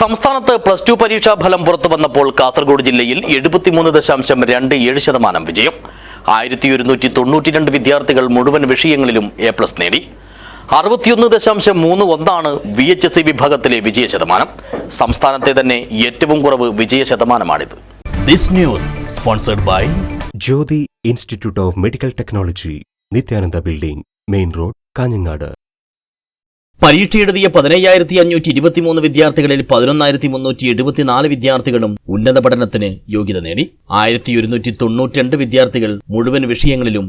സംസ്ഥാനത്ത് plus two പരീക്ഷാ ഫലം പുറത്തു വന്നപ്പോൾ കാസർഗോഡ് ജില്ലയിൽ എഴുപത്തിമൂന്ന് ദശാംശം രണ്ട് ഏഴ് ശതമാനം വിജയം. ആയിരത്തി ഒരുന്നൂറ്റി തൊണ്ണൂറ്റി രണ്ട് വിദ്യാർത്ഥികൾ മുഴുവൻ വിഷയങ്ങളിലും എ പ്ലസ് നേടി. അറുപത്തിയൊന്ന് ദശാംശം മൂന്ന് ഒന്നാണ് വി എച്ച് എസ് സി വിഭാഗത്തിലെ വിജയ ശതമാനം. സംസ്ഥാനത്തെ തന്നെ ഏറ്റവും കുറവ് വിജയ ശതമാനമാണിത്. This news sponsored by Jyothi institute of medical technology Nithyananda building main road Kanhangad. പരീക്ഷ എഴുതിയ പതിനയ്യായിരത്തി അഞ്ഞൂറ്റി ഇരുപത്തിമൂന്ന് വിദ്യാർത്ഥികളിൽ പതിനൊന്നായിരത്തി മുന്നൂറ്റി എഴുപത്തിനാല് വിദ്യാർത്ഥികളും ഉന്നത പഠനത്തിന് യോഗ്യത നേടി. ആയിരത്തി ഒരുന്നൂറ്റി തൊണ്ണൂറ്റിരണ്ട് വിദ്യാർത്ഥികൾ മുഴുവൻ വിഷയങ്ങളിലും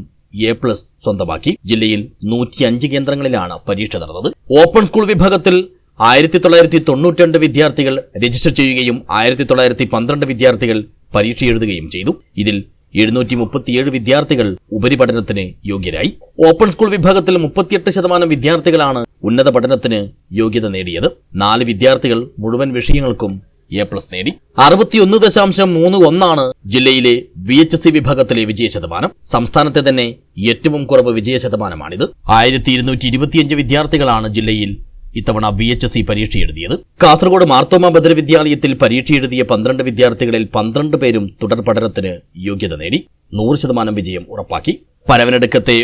എ പ്ലസ് സ്വന്തമാക്കി. ജില്ലയിൽ നൂറ്റിയഞ്ച് കേന്ദ്രങ്ങളിലാണ് പരീക്ഷ നടന്നത്. ഓപ്പൺ സ്കൂൾ വിഭാഗത്തിൽ ആയിരത്തി തൊള്ളായിരത്തി തൊണ്ണൂറ്റിരണ്ട് വിദ്യാർത്ഥികൾ രജിസ്റ്റർ ചെയ്യുകയും ആയിരത്തി തൊള്ളായിരത്തി പന്ത്രണ്ട് വിദ്യാർത്ഥികൾ പരീക്ഷ എഴുതുകയും ചെയ്തു. ഇതിൽ എഴുന്നൂറ്റി മുപ്പത്തിയേഴ് വിദ്യാർത്ഥികൾ ഉപരിപഠനത്തിന് യോഗ്യരായി. ഓപ്പൺ സ്കൂൾ വിഭാഗത്തിൽ മുപ്പത്തിയെട്ട് ശതമാനം വിദ്യാർത്ഥികളാണ് ഉന്നത പഠനത്തിന് യോഗ്യത നേടിയത്. നാല് വിദ്യാർത്ഥികൾ മുഴുവൻ വിഷയങ്ങൾക്കും എ പ്ലസ് നേടി. അറുപത്തിയൊന്ന് ദശാംശം മൂന്ന് ഒന്നാണ് ജില്ലയിലെ വി എച്ച് സി വിഭാഗത്തിലെ വിജയ ശതമാനം. സംസ്ഥാനത്തെ തന്നെ ഏറ്റവും കുറവ് വിജയ ശതമാനമാണിത്. ആയിരത്തി ഇരുന്നൂറ്റി ഇരുപത്തിയഞ്ച് വിദ്യാർത്ഥികളാണ് ജില്ലയിൽ ഇത്തവണ ബി എച്ച് എസ് ഇ പരീക്ഷ എഴുതിയത്. കാസർഗോഡ് മാർത്തോമ ബദർ വിദ്യാലയത്തിൽ പരീക്ഷ എഴുതിയ പന്ത്രണ്ട് വിദ്യാർത്ഥികളിൽ പന്ത്രണ്ട് പേരും തുടർ പഠനത്തിന് യോഗ്യത നേടി. നൂറ് ശതമാനം വിജയം ഉറപ്പാക്കി. പരവനടുക്കത്തെ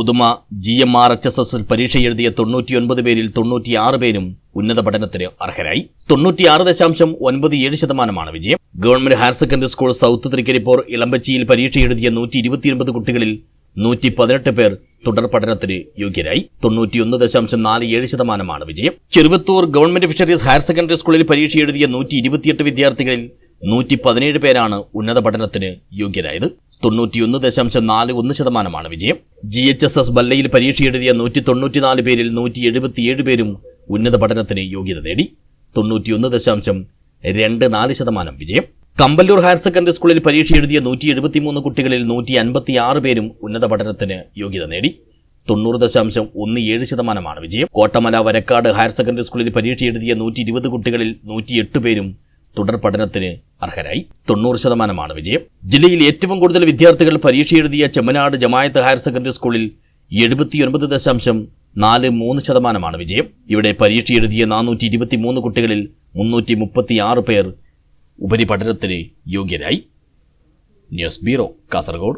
Uduma G M R H S എസിൽ പരീക്ഷ എഴുതിയ തൊണ്ണൂറ്റിയൊൻപത് പേരിൽ തൊണ്ണൂറ്റിയാറ് പേരും ഉന്നത പഠനത്തിന് അർഹരായി. തൊണ്ണൂറ്റിയാറ് ദശാംശം ഒൻപത് ഏഴ് ശതമാനമാണ് വിജയം. Government higher secondary school south Trikaripur ഇളമ്പച്ചിയിൽ പരീക്ഷ എഴുതിയ നൂറ്റി ഇരുപത്തിയൊൻപത് കുട്ടികളിൽ നൂറ്റി പതിനെട്ട് പേർ തുടർ പഠനത്തിന് യോഗ്യരായി. തൊണ്ണൂറ്റിയൊന്ന് ദശാംശം നാല് ഏഴ് ശതമാനമാണ് വിജയം. Cheruvathur government fisheries higher secondary സ്കൂളിൽ പരീക്ഷ എഴുതിയ നൂറ്റി ഇരുപത്തിയെട്ട് വിദ്യാർത്ഥികളിൽ നൂറ്റി പതിനേഴ് പേരാണ് ഉന്നത പഠനത്തിന് യോഗ്യരായത്. തൊണ്ണൂറ്റിയൊന്ന് ദശാംശം നാല് ഒന്ന് ശതമാനമാണ് വിജയം. ജി എച്ച് എസ് എസ് ബല്ലയിൽ പരീക്ഷ എഴുതിയ നൂറ്റി തൊണ്ണൂറ്റിനാല് പേരിൽ നൂറ്റി എഴുപത്തിയേഴ് പേരും ഉന്നത പഠനത്തിന് യോഗ്യത നേടി. തൊണ്ണൂറ്റിയൊന്ന് ദശാംശം രണ്ട് നാല് ശതമാനം വിജയം. കമ്പല്ലൂർ ഹയർ സെക്കൻഡറി സ്കൂളിൽ പരീക്ഷ എഴുതിയ നൂറ്റി എഴുപത്തിമൂന്ന് കുട്ടികളിൽ നൂറ്റി അൻപത്തി ആറ് പേരും ഉന്നത പഠനത്തിന് യോഗ്യത നേടി. തൊണ്ണൂറ് ദശാംശം ഒന്ന് ഏഴ് ശതമാനമാണ് വിജയം. കോട്ടമല വരക്കാട് ഹയർ സെക്കൻഡറി സ്കൂളിൽ പരീക്ഷ എഴുതിയ നൂറ്റി ഇരുപത് കുട്ടികളിൽ നൂറ്റിയെട്ട് പേരും തുടർ പഠനത്തിന് അർഹരായി. തൊണ്ണൂറ് ശതമാനമാണ് വിജയം. ജില്ലയിൽ ഏറ്റവും കൂടുതൽ വിദ്യാർത്ഥികൾ പരീക്ഷ എഴുതിയ ചെമ്മനാട് ജമായത്ത് ഹയർ സെക്കൻഡറി സ്കൂളിൽ എഴുപത്തിയൊൻപത് ദശാംശം നാല് മൂന്ന് ശതമാനമാണ് വിജയം. ഇവിടെ പരീക്ഷ എഴുതിയ നാനൂറ്റി ഇരുപത്തി മൂന്ന് കുട്ടികളിൽ മുന്നൂറ്റി മുപ്പത്തി ആറ് പേർ ഉപരിപഠനത്തിന് യോഗ്യരായി. News bureau Kasaragod.